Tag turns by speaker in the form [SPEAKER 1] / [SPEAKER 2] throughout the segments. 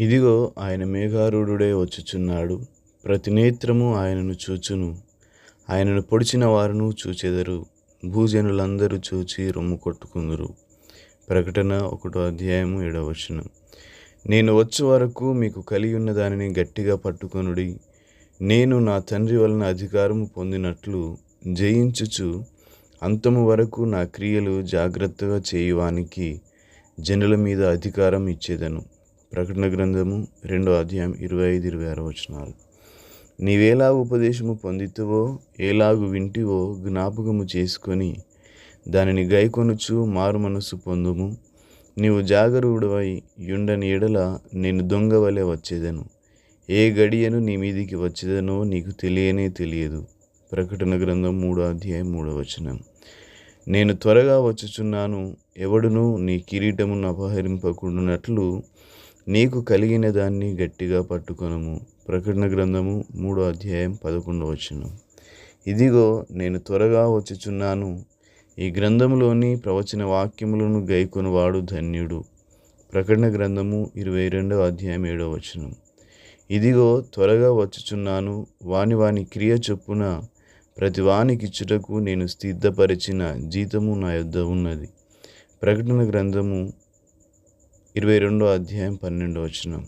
[SPEAKER 1] ఇదిగో ఆయన మేఘారూఢుడే వచ్చుచున్నాడు. ప్రతి నేత్రము ఆయనను చూచును. ఆయనను పొడిచిన వారును చూచెదరు. భూజనులందరూ చూచి రొమ్ము కొట్టుకుందరు. ప్రకటన ఒకటో అధ్యాయము ఏడవ నేను వచ్చే వరకు మీకు కలిగి ఉన్న దానిని గట్టిగా పట్టుకొనుడి. నేను నా తండ్రి వలన అధికారము పొందినట్లు జయించుచు అంతము వరకు నా క్రియలు జాగ్రత్తగా చేయువానికి జనుల మీద అధికారం ఇచ్చేదను. ప్రకటన గ్రంథము రెండో అధ్యాయం ఇరవై ఐదు ఇరవై ఆరు వచనాలు. నీవేలా ఉపదేశము పొందితువో ఏలాగు వింటివో జ్ఞాపకము చేసుకొని దానిని గైకొనుచు మారు మనస్సు పొందుము. నీవు జాగరూడవై యుండని ఎడల నేను దొంగ వలె వచ్చేదను. ఏ గడియను నీ మీదికి వచ్చేదనో నీకు తెలియనే తెలియదు. ప్రకటన గ్రంథం మూడో అధ్యాయం మూడో వచనం. నేను త్వరగా వచ్చుచున్నాను ఎవడును నీ కిరీటమును అపహరింపకుండానట్లు నీకు కలిగిన దాన్ని గట్టిగా పట్టుకొనము. ప్రకటన గ్రంథము మూడో అధ్యాయం పదకొండవ వచనం. ఇదిగో నేను త్వరగా వచ్చుచున్నాను. ఈ గ్రంథంలోని ప్రవచన వాక్యములను గైకొనువాడు ధన్యుడు. ప్రకటన గ్రంథము ఇరవై రెండవ అధ్యాయం ఏడవ వచనం. ఇదిగో త్వరగా వచ్చుచున్నాను. వాని వాని క్రియ చొప్పున ప్రతి వానికిచ్చుటకు నేను సిద్ధపరిచిన జీతము నా యొద్ద ఉన్నది. ప్రకటన గ్రంథము ఇరవై రెండో అధ్యాయం పన్నెండో వచనం.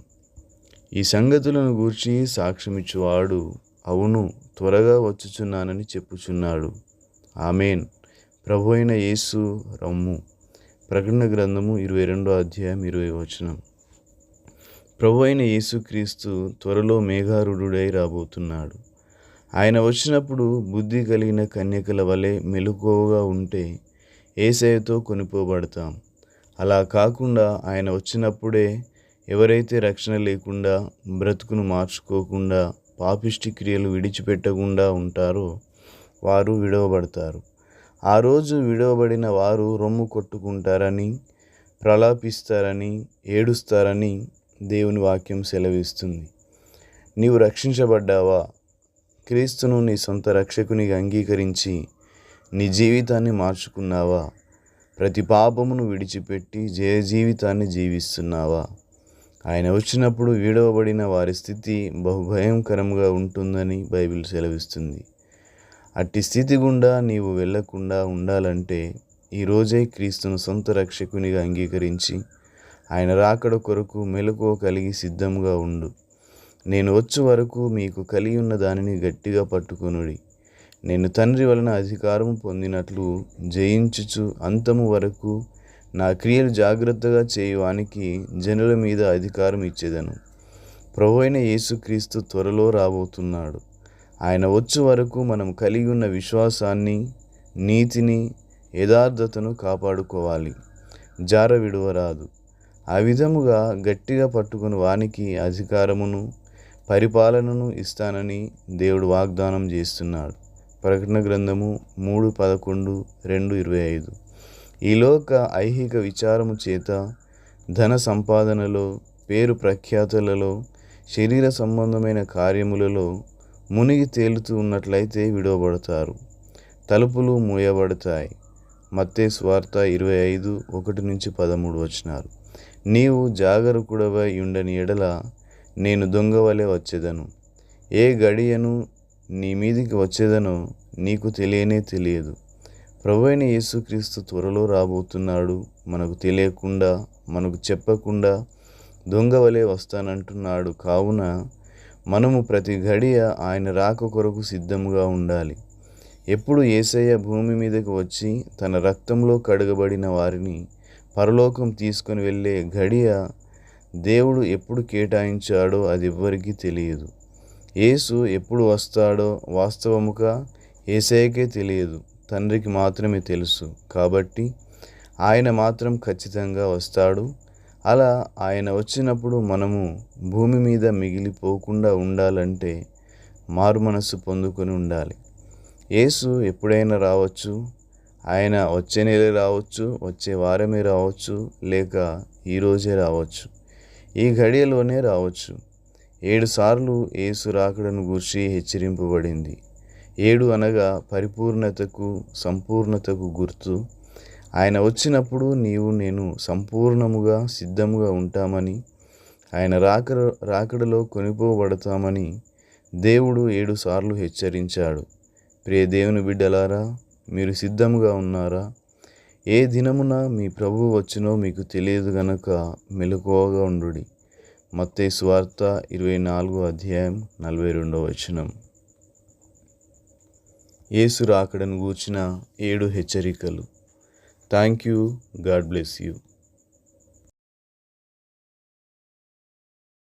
[SPEAKER 1] ఈ సంగతులను గూర్చి సాక్ష్యమిచ్చువాడు అవును త్వరగా వచ్చుచున్నానని చెప్పుచున్నాడు. ఆమెన్. ప్రభు అయిన యేసు రమ్ము. ప్రకటన గ్రంథము ఇరవై రెండో అధ్యాయం ఇరవై వచనం. ప్రభు అయిన యేసుక్రీస్తు త్వరలో మేఘారుడై రాబోతున్నాడు. ఆయన వచ్చినప్పుడు బుద్ధి కలిగిన కన్యకల వలె మెలకువగా ఉంటే ఏసయతో కొనిపోబడతాం. అలా కాకుండా ఆయన వచ్చినప్పుడే ఎవరైతే రక్షణ లేకుండా బ్రతుకును మార్చుకోకుండా పాపిష్టి క్రియలు విడిచిపెట్టకుండా ఉంటారో వారు విడవబడతారు. ఆ రోజు విడవబడిన వారు రొమ్ము కొట్టుకుంటారని ప్రలాపిస్తారని ఏడుస్తారని దేవుని వాక్యం సెలవిస్తుంది. నీవు రక్షించబడ్డావా? క్రీస్తును నీ సొంత రక్షకునిగా అంగీకరించి నీ జీవితాన్ని మార్చుకున్నావా? ప్రతి పాపమును విడిచిపెట్టి జయ జీవితాన్ని జీవిస్తున్నావా? ఆయన వచ్చినప్పుడు వీడవబడిన వారి స్థితి బహుభయంకరంగా ఉంటుందని బైబిల్ సెలవిస్తుంది. అట్టి స్థితి గుండా నీవు వెళ్ళకుండా ఉండాలంటే ఈరోజే క్రీస్తును సొంత రక్షకునిగా అంగీకరించి ఆయన రాకడ కొరకు మెలకువ కలిగి సిద్ధంగా ఉండు. నేను వచ్చే వరకు మీకు కలిగి ఉన్న దానిని గట్టిగా పట్టుకొనుడి. నేను తండ్రి వలన అధికారము పొందినట్లు జయించుచు అంతము వరకు నా క్రియలు జాగ్రత్తగా చేయువానికి జనుల మీద అధికారం ఇచ్చేదను. ప్రభు అయిన యేసుక్రీస్తు త్వరలో రాబోతున్నాడు. ఆయన వచ్చు వరకు మనం కలిగి ఉన్న విశ్వాసాన్ని నీతిని యథార్థతను కాపాడుకోవాలి. జార విడువరాదు. ఆ విధముగా గట్టిగా పట్టుకుని వానికి అధికారమును పరిపాలనను ఇస్తానని దేవుడు వాగ్దానం చేస్తున్నాడు. ప్రకటన గ్రంథము మూడు పదకొండు రెండు ఇరవై ఐదు. ఈలోక ఐహిక విచారము చేత ధన సంపాదనలో పేరు ప్రఖ్యాతులలో శరీర సంబంధమైన కార్యములలో మునిగి తేలుతూ ఉన్నట్లయితే విడవబడతారు. తలుపులు మూయబడతాయి. మత్తే స్వార్త ఇరవై ఐదు ఒకటి నుంచి పదమూడు వచ్చినారు నీవు జాగరూకుడవై ఉండని ఎడల నేను దొంగవలే వచ్చేదను. ఏ గడియను నీ మీదికి వచ్చేదనో నీకు తెలియనే తెలియదు. ప్రభువైన యేసుక్రీస్తు త్వరలో రాబోతున్నాడు. మనకు తెలియకుండా మనకు చెప్పకుండా దొంగవలే వస్తానంటున్నాడు. కావున మనము ప్రతి ఘడియ ఆయన రాక కొరకు సిద్ధంగా ఉండాలి. ఎప్పుడు ఏసయ్య భూమి మీదకు వచ్చి తన రక్తంలో కడగబడిన వారిని పరలోకం తీసుకొని వెళ్ళే ఘడియ దేవుడు ఎప్పుడు కేటాయించాడో అది ఎవ్వరికీ తెలియదు. యేసు ఎప్పుడు వస్తాడో వాస్తవముగా ఏసైకే తెలియదు తండ్రికి మాత్రమే తెలుసు. కాబట్టి ఆయన మాత్రం ఖచ్చితంగా వస్తాడు. అలా ఆయన వచ్చినప్పుడు మనము భూమి మీద మిగిలిపోకుండా ఉండాలంటే మారు మనస్సు పొందుకొని ఉండాలి. యేసు ఎప్పుడైనా రావచ్చు ఆయన వచ్చే నెల రావచ్చు వచ్చే వారమే రావచ్చు లేక ఈరోజే రావచ్చు ఈ ఘడియలోనే రావచ్చు. ఏడుసార్లు ఏసు రాకడను గూర్చి హెచ్చరింపబడింది. ఏడు అనగా పరిపూర్ణతకు సంపూర్ణతకు గుర్తు. ఆయన వచ్చినప్పుడు నీవు నేను సంపూర్ణముగా సిద్ధముగా ఉంటామని ఆయన రాక రాకడలో కొనిపోబడతామని దేవుడు ఏడుసార్లు హెచ్చరించాడు. ప్రియ దేవుని బిడ్డలారా మీరు సిద్ధముగా ఉన్నారా? ఏ దినమున మీ ప్రభు వచ్చినో మీకు తెలియదు గనక మెలకువగా ఉండుడి. మత్తే సువార్త ఇరవై నాలుగో అధ్యాయం నలభై రెండవ వచనం. యేసు రాకడను గూర్చిన ఏడు హెచ్చరికలు. Thank you God bless you.